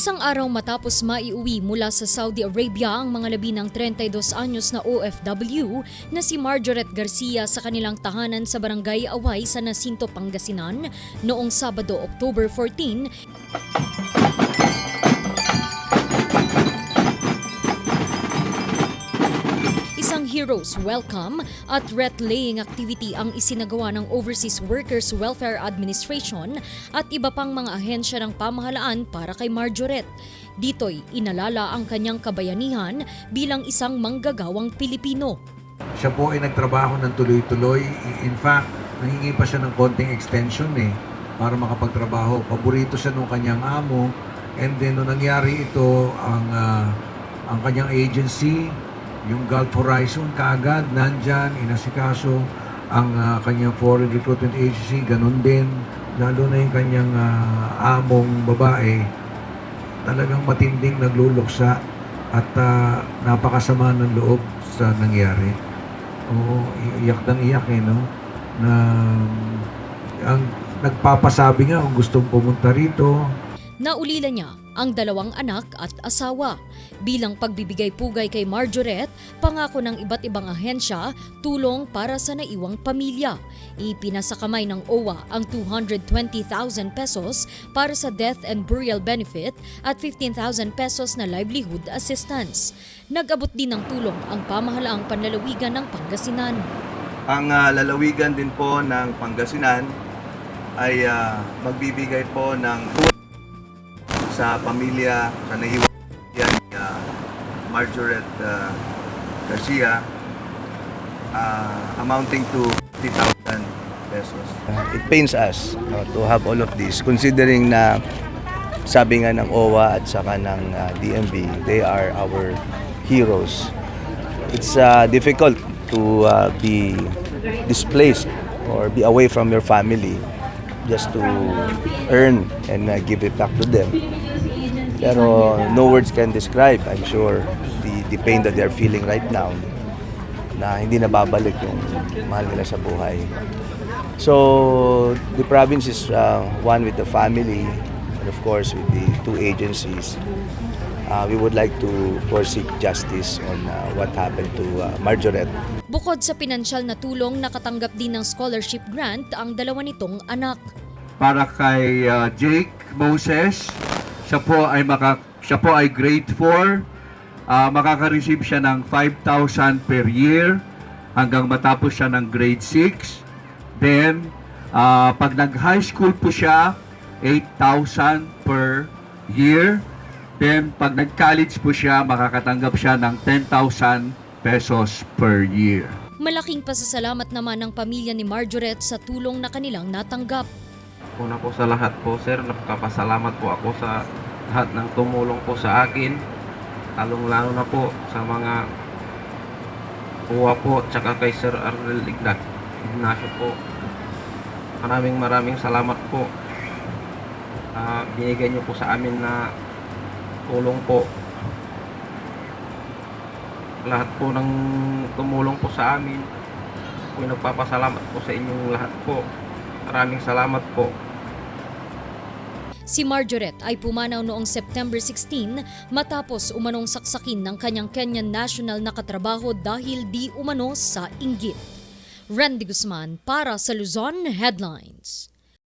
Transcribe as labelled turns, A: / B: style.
A: Isang araw matapos maiuwi mula sa Saudi Arabia ang mga labi ng 32 anyos na OFW na si Margaret Garcia sa kanilang tahanan sa Barangay Away sa Nasinto, Pangasinan noong Sabado, October 14, heroes welcome at wreath-laying activity ang isinagawa ng Overseas Workers Welfare Administration at iba pang mga ahensya ng pamahalaan para kay Marjoret. Dito'y inalala ang kanyang kabayanihan bilang isang manggagawang Pilipino.
B: Siya po ay nagtrabaho ng tuloy-tuloy. In fact, nangingi pa siya ng konting extension eh para makapagtrabaho. Paborito siya nung kanyang amo. And then, nung nangyari ito, ang, ah, ang kanyang agency, yung Gulf Horizon, kaagad, nandyan, inasikaso. Ang ah, kanyang foreign recruitment agency, ganun din. Lalo na yung kanyang ah, among babae, talagang matinding nagluluksa at ah, napakasama ng loob sa nangyari. Oo, iyak ng iyak eh, no? Na ang nagpapasabi nga kung gustong pumunta rito,
A: Naulila niya ang dalawang anak at asawa. Bilang pagbibigay pugay kay Marjoret, pangako ng iba't ibang ahensya, tulong para sa naiwang pamilya. Ipinasa kamay ng OWA ang 220,000 pesos para sa death and burial benefit at 15,000 pesos na livelihood assistance. Nag-abot din ng tulong ang pamahalaang panlalawigan ng Pangasinan.
C: Ang ah, lalawigan din po ng Pangasinan ay ah, magbibigay po ng sa pamilya sa naiwan yan ni ah, Margaret ah, Garcia ah, amounting to 50,000 pesos. It pains us no, to have all of this considering na sabi nga ng OWA at saka ng ah, DMV, they are our heroes. It's ah, difficult to ah, be displaced or be away from your family just to earn and uh, give it back to them. Pero no words can describe, I'm sure, the, the pain that they're feeling right now na hindi na babalik yung mahal nila sa buhay. So, the province is uh, one with the family and of course with the two agencies. Uh, we would like to, seek justice on uh, what happened to uh, Marjoret.
A: Bukod sa pinansyal na tulong, nakatanggap din ng scholarship grant ang dalawa nitong anak.
D: para kay uh, Jake Moses. Siya po ay maka, siya po ay grade 4. Ah, makaka-receive siya ng 5,000 per year hanggang matapos siya ng grade 6. Then, ah, pag nag-high school po siya, 8,000 per year. Then, pag nag-college po siya, makakatanggap siya ng 10,000 pesos per year.
A: Malaking pasasalamat naman ng pamilya ni Margaret sa tulong na kanilang natanggap.
E: Una po sa lahat po sir, napakapasalamat po ako sa lahat ng tumulong po sa akin. Lalong lalo na po sa mga uwa po tsaka kay Sir Arnel Ignac. Ignacio po. Maraming maraming salamat po. Ah, binigay niyo po sa amin na tulong po. Lahat po ng tumulong po sa amin. Ako'y nagpapasalamat po sa inyong lahat po. Maraming salamat po.
A: Si Margaret ay pumanaw noong September 16 matapos umanong saksakin ng kanyang Kenyan national na katrabaho dahil di umano sa inggit. Randy Guzman para sa Luzon Headlines.